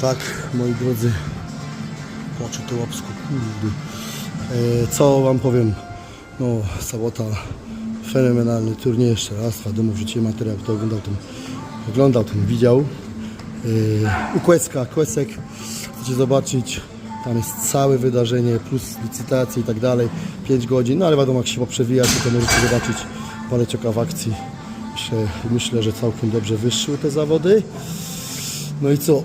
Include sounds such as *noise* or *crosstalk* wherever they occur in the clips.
Tak, moi drodzy, płaczę to łapsko. E, co wam powiem? No, sobota, fenomenalny turniej jeszcze raz. Wiadomo, wrzuciłem materiał, kto oglądał ten, oglądał ten, widział. E, u Kłesek, chcecie zobaczyć, tam jest całe wydarzenie, plus licytacje i tak dalej, 5 godzin, no ale wiadomo, jak się poprzewijacie, to możecie zobaczyć parę ciekaw akcji. Myślę, myślę, że całkiem dobrze wyszły te zawody. No i co?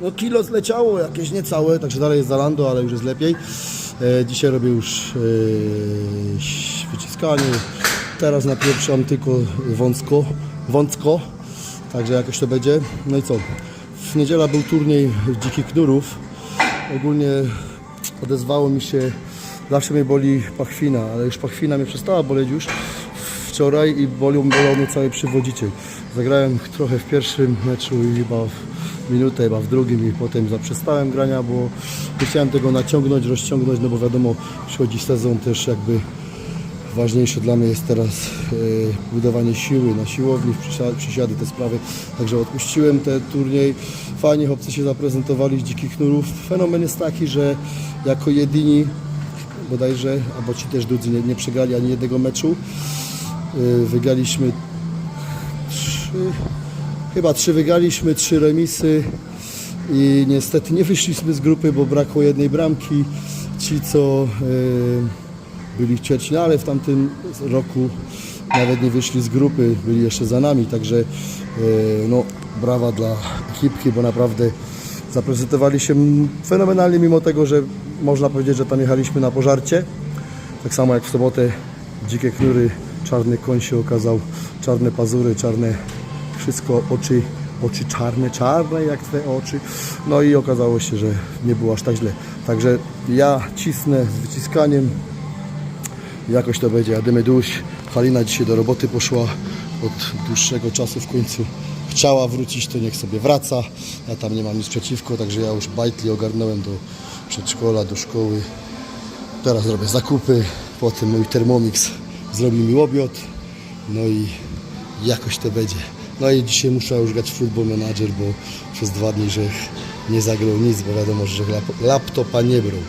No kilo zleciało, jakieś niecałe, także dalej jest Zalando, ale już jest lepiej. E, dzisiaj robię już e, wyciskanie. Teraz napieprzam tylko wąsko, wąsko, także jakoś to będzie. No i co? W niedziela był turniej dzikich knurów. Ogólnie odezwało mi się, zawsze mnie boli pachwina, ale już pachwina mnie przestała boleć już wczoraj i bolił, bolał mnie cały przywodziciel. Zagrałem trochę w pierwszym meczu i chyba minutę, chyba w drugim i potem zaprzestałem grania, bo nie chciałem tego naciągnąć, rozciągnąć, no bo wiadomo, przychodzi sezon też jakby ważniejsze dla mnie jest teraz e, budowanie siły na siłowni, przysia- przysiady, te sprawy. Także odpuściłem ten turniej. Fajnie chłopcy się zaprezentowali z dzikich knurów. Fenomen jest taki, że jako jedyni bodajże, albo ci też drudzy nie, nie przegrali ani jednego meczu. E, Wygraliśmy trzy, chyba trzy wygraliśmy, trzy remisy i niestety nie wyszliśmy z grupy, bo brakło jednej bramki. Ci, co e, byli w ćwierćfinale w tamtym roku, nawet nie wyszli z grupy, byli jeszcze za nami, także e, no, brawa dla ekipki, bo naprawdę zaprezentowali się fenomenalnie, mimo tego, że można powiedzieć, że tam jechaliśmy na pożarcie. Tak samo jak w sobotę dzikie knury, czarny koń się okazał, czarne pazury, czarne wszystko, oczy, oczy czarne, czarne jak Twoje oczy. No i okazało się, że nie było aż tak źle. Także ja cisnę z wyciskaniem, jakoś to będzie, jadymy duś. Halina dzisiaj do roboty poszła od dłuższego czasu w końcu. Chciała wrócić, to niech sobie wraca. Ja tam nie mam nic przeciwko, także ja już bajtli ogarnąłem do przedszkola, do szkoły. Teraz robię zakupy, potem mój Thermomix zrobi mi łobiot, no i jakoś to będzie. No i dzisiaj muszę już grać Football Manager, bo przez dwa dni, że nie zagrał nic, bo wiadomo, że lap- laptopa nie brał.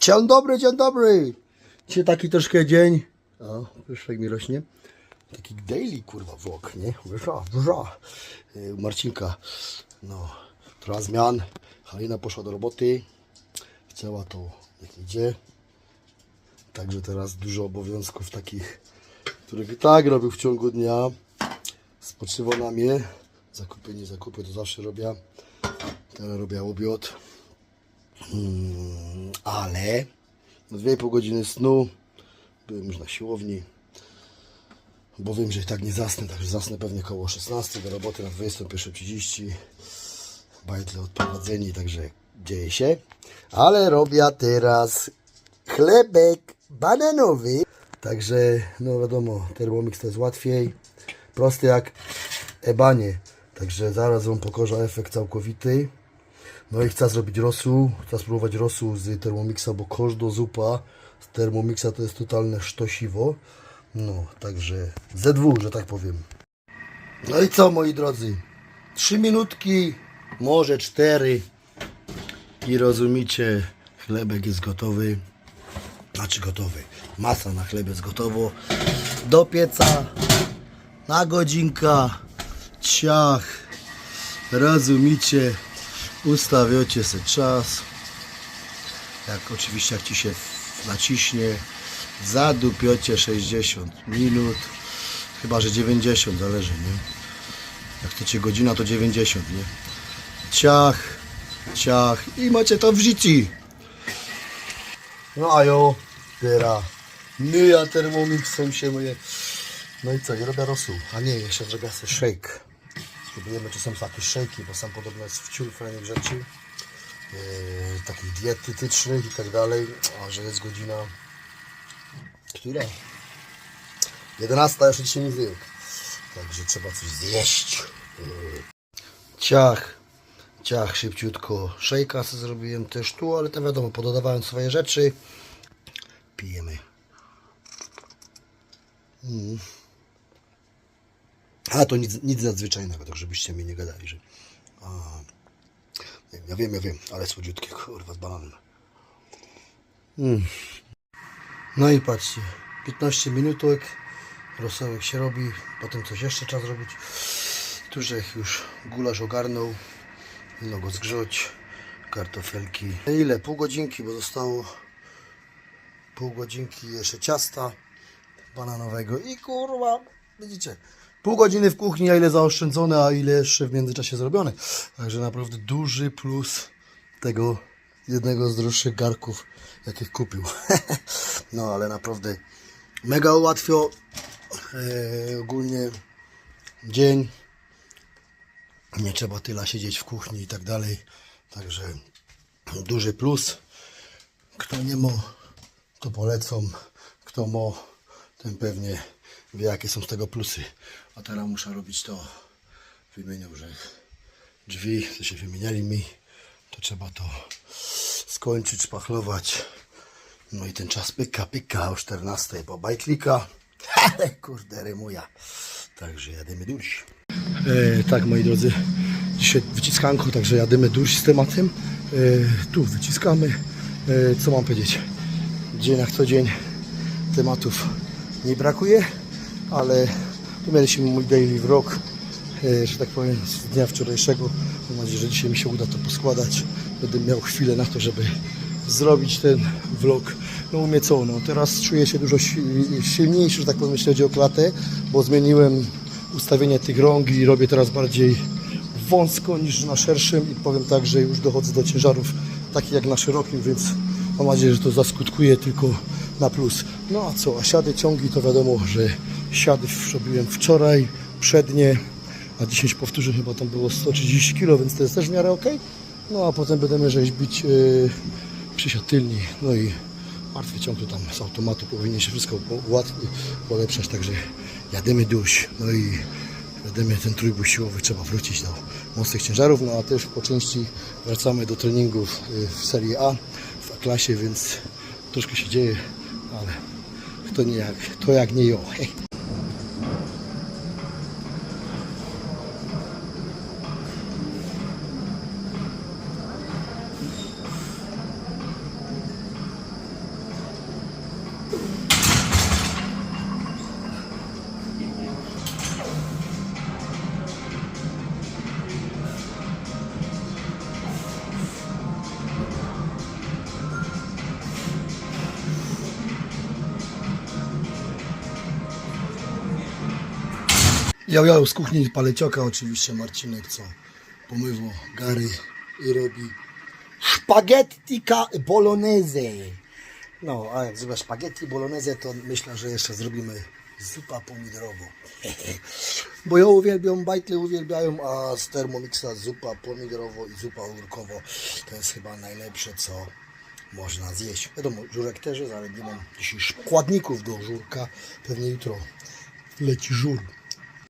Dzień dobry, dzień dobry. Dzisiaj taki troszkę dzień. O, jak mi rośnie. Taki daily kurwa vlog, nie? Wrza, wrza. Y, Marcinka. No, trochę zmian. Halina poszła do roboty. Chciała to, jak idzie. Także teraz dużo obowiązków takich, których i tak robił w ciągu dnia. Spoczywa na mnie. Zakupy, nie zakupy, to zawsze robię. Teraz robię obiad. Mm, ale no dwie i pół godziny snu byłem już na siłowni, bo wiem, że i tak nie zasnę, także zasnę pewnie koło 16 do roboty na 21.30 bajtle odprowadzeni, także dzieje się, ale robię teraz chlebek bananowy, także no wiadomo, Thermomix to jest łatwiej, prosty jak ebanie, także zaraz Wam pokażę efekt całkowity. No i chcę zrobić rosół, chcę spróbować rosół z Thermomixa, bo każda zupa z Thermomixa to jest totalne sztosiwo. No, także ze dwóch, że tak powiem. No i co, moi drodzy? Trzy minutki, może cztery. I rozumicie, chlebek jest gotowy. Znaczy gotowy. Masa na chleb jest gotowo. Do pieca. Na godzinka. Ciach. Rozumicie. Ustawiacie sobie czas. Jak oczywiście jak ci się naciśnie. Zadupiocie 60 minut. Chyba, że 90 zależy, nie? Jak chcecie godzina, to 90, nie? Ciach, ciach i macie to w życiu. No a jo, teraz myja termomixem się myję. No i co, nie robię rosół. A nie, jeszcze zrobię sobie shake. Spróbujemy, czy są takie shake'i, bo sam podobno jest wciul fajnych rzeczy. Yy, takich dietetycznych i tak dalej. A że jest godzina... Która? 11 jeszcze dzisiaj nie zjadł. Także trzeba coś zjeść. Ciach, ciach, szybciutko. Szejka zrobiłem też tu, ale to wiadomo, pododawałem swoje rzeczy. Pijemy. Mm. A, to nic, nic nadzwyczajnego, tak żebyście mi nie gadali, że... A, nie, ja wiem, ja wiem, ale słodziutkie, kurwa, z bananem. Mm. No i patrzcie, 15 minutek, rosołek się robi, potem coś jeszcze trzeba zrobić. Tużek już gulasz ogarnął, no go zgrzać, kartofelki. Ile? Pół godzinki, bo zostało pół godzinki jeszcze ciasta bananowego i kurwa, widzicie, pół godziny w kuchni, a ile zaoszczędzone, a ile jeszcze w międzyczasie zrobione. Także naprawdę duży plus tego jednego z droższych garków, jakich kupił. *laughs* no ale naprawdę mega ułatwio e, ogólnie dzień. Nie trzeba tyle siedzieć w kuchni i tak dalej. Także duży plus. Kto nie ma, to polecam. Kto ma, ten pewnie wie jakie są z tego plusy. A teraz muszę robić to. Wymieniał, że drzwi, co się wymieniali mi, to trzeba to skończyć, szpachlować. No i ten czas pyka, pyka o 14 po bajtlika. *laughs* Ale kurde, rymuja. Także jadymy duś. E, tak, moi drodzy, dzisiaj wyciskanko, także jadymy duś z tematem. E, tu wyciskamy. E, co mam powiedzieć? Dzień jak co dzień tematów nie brakuje, ale mieliśmy mój daily vlog, e, że tak powiem, z dnia wczorajszego. Mam nadzieję, że dzisiaj mi się uda to poskładać. Będę miał chwilę na to, żeby zrobić ten vlog. No u mnie co, no teraz czuję się dużo si- silniejszy, że tak powiem, jeśli chodzi o klatę, bo zmieniłem ustawienie tych rąk i robię teraz bardziej wąsko niż na szerszym i powiem tak, że już dochodzę do ciężarów takich jak na szerokim, więc mam nadzieję, że to zaskutkuje tylko na plus. No a co, a siady, ciągi to wiadomo, że siady robiłem wczoraj, przednie, a 10 powtórzeń chyba tam było 130 kg, więc to jest też w miarę ok. No a potem będziemy rzeźbić yy, przysiad tylni, no i martwy ciąg to tam z automatu powinien się wszystko łatwiej polepszać, także jadymy duś, no i Wiadomo, ten trójbój siłowy trzeba wrócić do mocnych ciężarów, no a też po części wracamy do treningów y, w Serii A, w A-klasie, więc troszkę się dzieje, ale to nie jak, to jak nie jo. *laughs* Ja miałem z kuchni palecioka oczywiście Marcinek, co pomywo Gary i robi spaghetti bolognese. No, a jak zrobię spaghetti bolognese, to myślę, że jeszcze zrobimy zupa pomidorową. *laughs* Bo ja uwielbiam, bajtle uwielbiają, a z Thermomixa zupa pomidorowo i zupa ogórkowo to jest chyba najlepsze, co można zjeść. Wiadomo, żurek też jest, ale nie mam dzisiaj składników do żurka. Pewnie jutro leci żur.